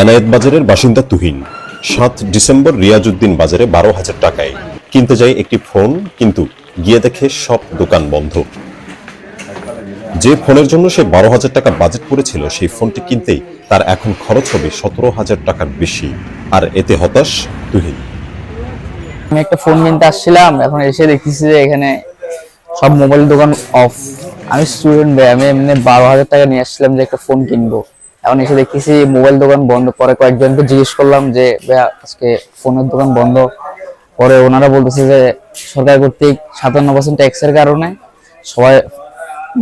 এনায়েত বাজারের বাসিন্দা তুহিন। সাত ডিসেম্বর রিয়াজউদ্দিন বাজারে বারো হাজার টাকায়। কিনতে যায় একটি ফোন, কিন্তু গিয়ে দেখে সব দোকান বন্ধ। যে ফোনের জন্য সে বারো হাজার টাকা বাজেট করেছিল, সেই ফোনটি কিনতেই তার এখন খরচ হবে সতেরো হাজার টাকার বেশি। আর এতে হতাশ তুহিন। আমি একটা ফোন কিনতে আসছিলাম, এখন এসে দেখতেছি যে এখানে সব মোবাইল দোকান অফ আমি স্টুডেন্ট ভাই আমি এমনি বারো হাজার টাকা নিয়ে আসছিলাম যে একটা ফোন কিনবো। এখন এসে দেখতেছি মোবাইল দোকান বন্ধ। পরে কয়েকজনকে জিজ্ঞেস করলাম যে আজকে ফোনের দোকান বন্ধ। পরে ওনারা বলতেছে যে, সরকার কর্তৃক সাতান্ন পার্সেন্ট ট্যাক্সের কারণে সবাই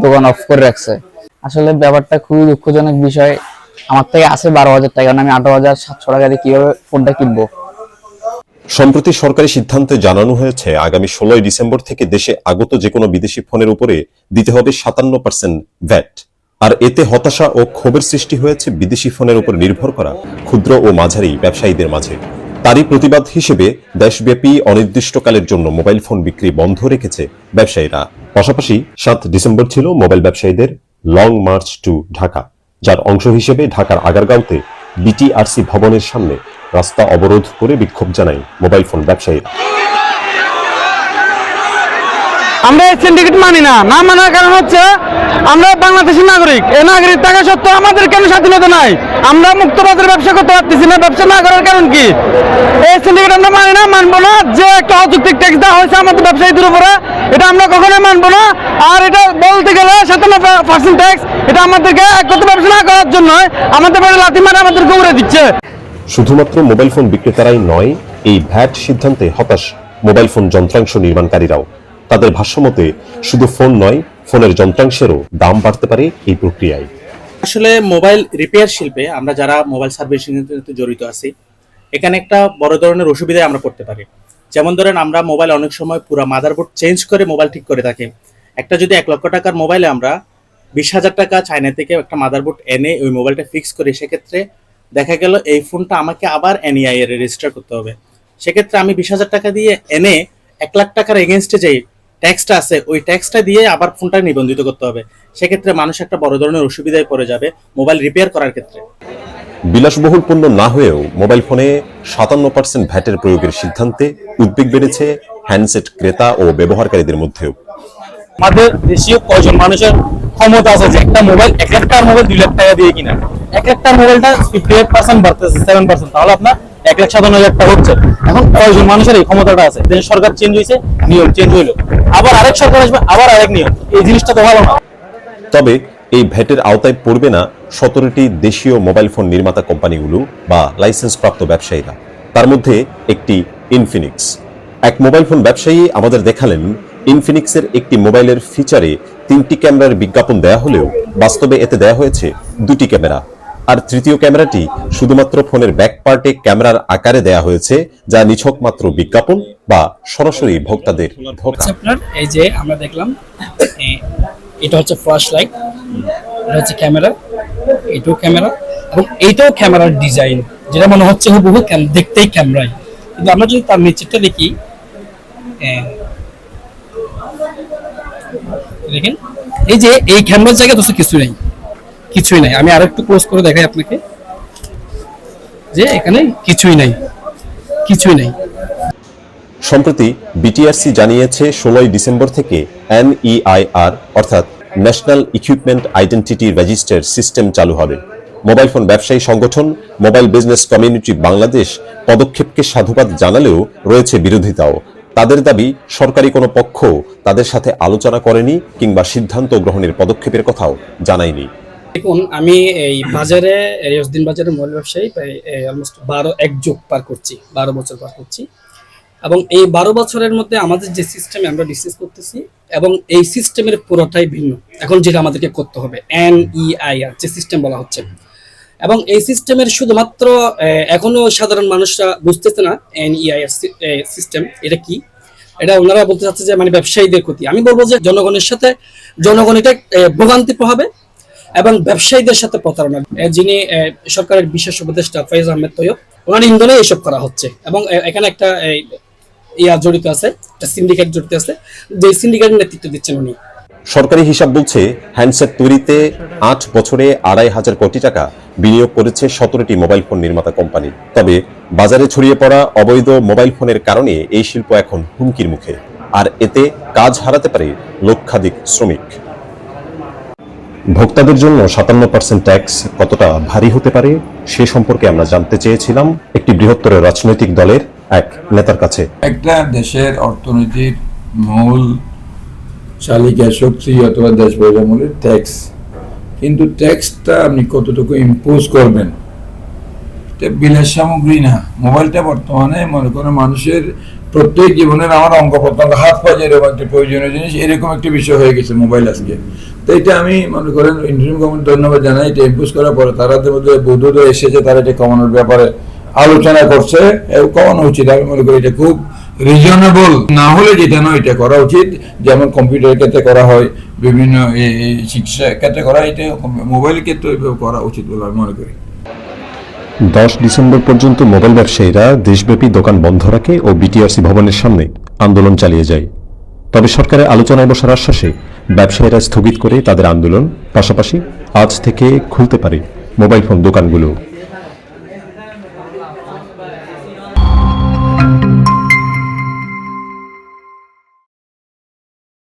দোকান অফ করে রাখছে। আসলে ব্যাপারটা খুবই দুঃখজনক বিষয়। আমার থেকে আছে বারো হাজার টাকা কারণ আমি আঠারো হাজার সাতশো টাকা দিয়ে কীভাবে ফোনটা কিনবো? সম্প্রতি সরকারি সিদ্ধান্তে জানানো হয়েছে, আগামী ষোলোই ডিসেম্বর থেকে দেশে আগত যে কোনো বিদেশি ফোনের উপরে দিতে হবে সাতান্ন পার্সেন্ট ভ্যাট। আর এতে হতাশা ও ক্ষোভের সৃষ্টি হয়েছে বিদেশি ফোনের উপর নির্ভর করা ক্ষুদ্র ও মাঝারি ব্যবসায়ীদের মাঝে। তারই প্রতিবাদ হিসেবে দেশব্যাপী অনির্দিষ্টকালের জন্য মোবাইল ফোন বিক্রি বন্ধ রেখেছে ব্যবসায়ীরা। পাশাপাশি সাত ডিসেম্বর ছিল মোবাইল ব্যবসায়ীদের লং মার্চ টু ঢাকা, যার অংশ হিসেবে ঢাকার আগারগাঁওতে বিটিআরসি ভবনের সামনে রাস্তা অবরোধ করে বিক্ষোভ জানায় মোবাইল ফোন ব্যবসায়ীরা। আমরা এই সিন্ডিকেট মানি না। না মানার কারণ হচ্ছে আমরা বাংলাদেশের নাগরিক। এই নাগরিক থাকা সত্ত্বেও আমাদের কেন স্বাধীনতা নাই? আমরা মুক্ত বাজারে ব্যবসা করতে পারতেছি না। ব্যবসা না করার কারণ কি? এই সিন্ডিকেট আমরা মানি না, মানবো না। যে একটা অযৌক্তিক ট্যাক্স দেওয়া হয়েছে আমাদের ব্যবসায়ীদের উপরে, এটা আমরা কখনোই মানবো না। আর এটা বলতে গেলে সাতান্ন পার্সেন্ট ট্যাক্স এটা আমাদেরকে একত্র ব্যবসা না করার জন্য আমাদের বাড়ি লাথি মারে আমাদেরকে উড়ে দিচ্ছে। শুধুমাত্র মোবাইল ফোন বিক্রেতারাই নয়, এই ভ্যাট সিদ্ধান্তে হতাশ মোবাইল ফোন যন্ত্রাংশ নির্মাণকারীরাও। তাদের ভাষ্যমতে, শুধু ফোন নয়, ফোনের যন্ত্রাংশেরও দাম বাড়তে পারে এই প্রক্রিয়ায়। আসলে মোবাইল রিপেয়ার শিল্পে আমরা যারা মোবাইল সার্ভিসিং জড়িত আছি, এখানে একটা বড় ধরনের অসুবিধায় আমরা পড়তে পারি। যেমন ধরেন আমরা মোবাইল অনেক সময় পুরো মাদারবোর্ড চেঞ্জ করে মোবাইল ঠিক করে থাকি। একটা যদি এক লক্ষ টাকার মোবাইলে আমরা বিশ হাজার টাকা চায়না থেকে একটা মাদারবোর্ড এনে ওই মোবাইলটা ফিক্স করি, সেক্ষেত্রে দেখা গেল এই ফোনটা আমাকে আবার এনইআই এর রেজিস্টার করতে হবে। সেক্ষেত্রে আমি বিশ হাজার টাকা দিয়ে এনে এক লাখ টাকার এগেনস্টে যেই ট্যাক্সটা আছে ওই ট্যাক্সটা দিয়ে আবার ফোনটা নিবন্ধিত করতে হবে। সেক্ষেত্রে মানুষ একটা বড় ধরনের অসুবিধায় পড়ে যাবে মোবাইল রিপেয়ার করার ক্ষেত্রে। বিলাসবহুল পণ্য না হয়েও মোবাইল ফোনে সাতান্ন পার্সেন্ট ভ্যাটের প্রয়োগের সিদ্ধান্তে উদ্বেগ বেড়েছে হ্যান্ডসেট ক্রেতা ও ব্যবহারকারীদের মধ্যেও। আমাদের দেশীয় কয়জন মানুষের ক্ষমতা আছে যে একটা মোবাইল এক মোবাইল দুই লাখ টাকা দিয়ে কিনা। এক মোবাইলটা ফিফটি এইট পার্সেন্ট বাড়তেছে সেভেন পার্সেন্ট তাহলে আপনার এক লাখ হাজার টাকা হচ্ছে। এখন কয়জন মানুষের এই ক্ষমতাটা আছে? সরকার চেঞ্জ হয়েছে, নিয়ম চেঞ্জ হইল। আবার আরেক সরকার আসবে, আবার আরেক নিয়ম। এই জিনিসটা তো ভালো না। তবে এই ভ্যাটের আওতায় পড়বে না সতেরোটি দেশীয় মোবাইল ফোন নির্মাতা কোম্পানিগুলো বা লাইসেন্সপ্রাপ্ত ব্যবসায়ীরা। তার মধ্যে একটি ইনফিনিক্স এক মোবাইল ফোন ব্যবসায়ী আমাদের দেখালেন ইনফিনিক্সের একটি মোবাইলের ফিচারে তিনটি ক্যামেরার বিজ্ঞাপন দেয়া হলেও বাস্তবে এতে দেয়া হয়েছে দুটি ক্যামেরা। আর তৃতীয় ক্যামেরাটি শুধুমাত্র ফোনের ব্যাক পার্টে ক্যামেরার আকারে দেয়া হয়েছে, যা নিছক মাত্র বিজ্ঞাপন বা সরাসরি ভোক্তাদের আপনার এই যে আমরা দেখলাম এটা হচ্ছে ফ্ল্যাশ লাইট এটা হচ্ছে ক্যামেরা, এটাও ক্যামেরা, এবং এইটাও ক্যামেরার ডিজাইন যেটা মনে হচ্ছে হুবহু দেখতেই ক্যামেরাই কিন্তু আমরা যদি তার নিচেরটা দেখি দেখেন। এই যে এই ক্যামেরার জায়গায় তো কিছু নেই, কিছুই নাই। আমি আরেকটু ক্লোজ করে দেখাই আপনাকে। যে এখানে কিছুই নাই, কিছুই নেই। সম্প্রতি বিটিআরসি জানিয়েছে, ষোলোই ডিসেম্বর থেকে এনইআইআর অর্থাৎ national equipment identity register system চালু হবে। মোবাইল ফোন ব্যবসায়ী সংগঠন মোবাইল বিজনেস কমিউনিটি বাংলাদেশ পদক্ষেপকে সাধুবাদ জানালেও রয়েছে বিরোধিতাও। তাদের দাবি, সরকারি কোনো পক্ষ তাদের সাথে আলোচনা করেনি কিংবা সিদ্ধান্ত গ্রহণের পদক্ষেপের কথাও জানায়নি। দেখুন, আমি এই বাজারে রিয়াজউদ্দিন বাজারে মোবাইল ব্যবসায়ী প্রায় অলমোস্ট বারো, এক যুগ পার করছি, বারো বছর পার করছি। এবং এই বারো বছরের মধ্যে আমাদের যে সিস্টেমে আমরা ডিসকাস করতেছি, এবং এই সিস্টেমের পুরোটাই ভিন্ন। এখন যেটা আমাদেরকে করতে হবে এন ই আই আর যে সিস্টেম বলা হচ্ছে। এবং এই সিস্টেমের শুধুমাত্র এখনও সাধারণ মানুষরা বুঝতেছে না এন সিস্টেম এটা কি। এটা ওনারা বলতে চাচ্ছে যে মানে ব্যবসায়ীদের ক্ষতি। আমি বলব যে জনগণের সাথে, জনগণ এটা ভোগান্তি প্রভাবে এবং ব্যবসায়ীদের সাথে প্রতারণা। যিনি সরকারের বিশেষ উপদেষ্টা ফয়েজ আহমেদ তৈয়ব, ওনার ইন্ধনে এসব করা হচ্ছে। এবং এখানে একটা ইয়া জড়িত আছে, একটা সিন্ডিকেট জড়িত আছে, যে সিন্ডিকেটের নেতৃত্ব দিচ্ছেন উনি। সরকারি হিসাব বলছে, হ্যান্ডসেট তৈরিতে আট বছরে আড়াই হাজার কোটি টাকা বিনিয়োগ করেছে সতেরোটি মোবাইল ফোন নির্মাতা কোম্পানি। তবে বাজারে ছড়িয়ে পড়া অবৈধ মোবাইল ফোনের কারণে এই শিল্প এখন হুমকির মুখে। আর এতে কাজ হারাতে পারে লক্ষাধিক শ্রমিক। ভোক্তাদের জন্য সাতান্ন পার্সেন্ট ট্যাক্স কতটা ভারী হতে পারে, সে সম্পর্কে আমরা জানতে চেয়েছিলাম। একটি বৃহত্তর রাজনৈতিক দলের এক নেতার কাছে। একটা দেশের অর্থনীতির মূল চালিকা শক্তি অথবা দেশ মূলের ট্যাক্স কিন্তু ট্যাক্সটা আপনি কতটুকু ইম্পোজ করবেন, এটা বিলাস সামগ্রী না। মোবাইলটা বর্তমানে মনে করেন মানুষের প্রত্যেক জীবনের আমার অঙ্গ প্রত্যঙ্গ, হাত পা যেরকম একটা প্রয়োজনীয় জিনিস, এরকম একটা বিষয় হয়ে গেছে মোবাইল আজকে। তো এটা আমি মনে করেন ইন্ডিয়ান গভর্নমেন্ট ধন্যবাদ জানাই, এটা ইম্পোজ করার পরে তাদের মধ্যে বৌদ্ধ এসেছে, তারা এটা কমানোর ব্যাপারে আলোচনা করছে কমানো উচিত। আমি মনে করি এটা খুব রিজনেবল না হলে যেটা নয়, এটা করা উচিত। যেমন কম্পিউটার ক্ষেত্রে করা হয়, বিভিন্ন শিক্ষা ক্ষেত্রে করা এটা মোবাইল ক্ষেত্রে এভাবে করা উচিত বলে আমি মনে করি। দশ ডিসেম্বর পর্যন্ত মোবাইল ব্যবসায়ীরা দেশব্যাপী দোকান বন্ধ রাখে ও বিটিআরসি ভবনের সামনে আন্দোলন চালিয়ে যায়। তবে সরকারের আলোচনায় বসার আশ্বাসে ব্যবসায়ীরা স্থগিত করে তাদের আন্দোলন। পাশাপাশি আজ থেকে খুলতে পারে মোবাইল ফোন দোকানগুলো।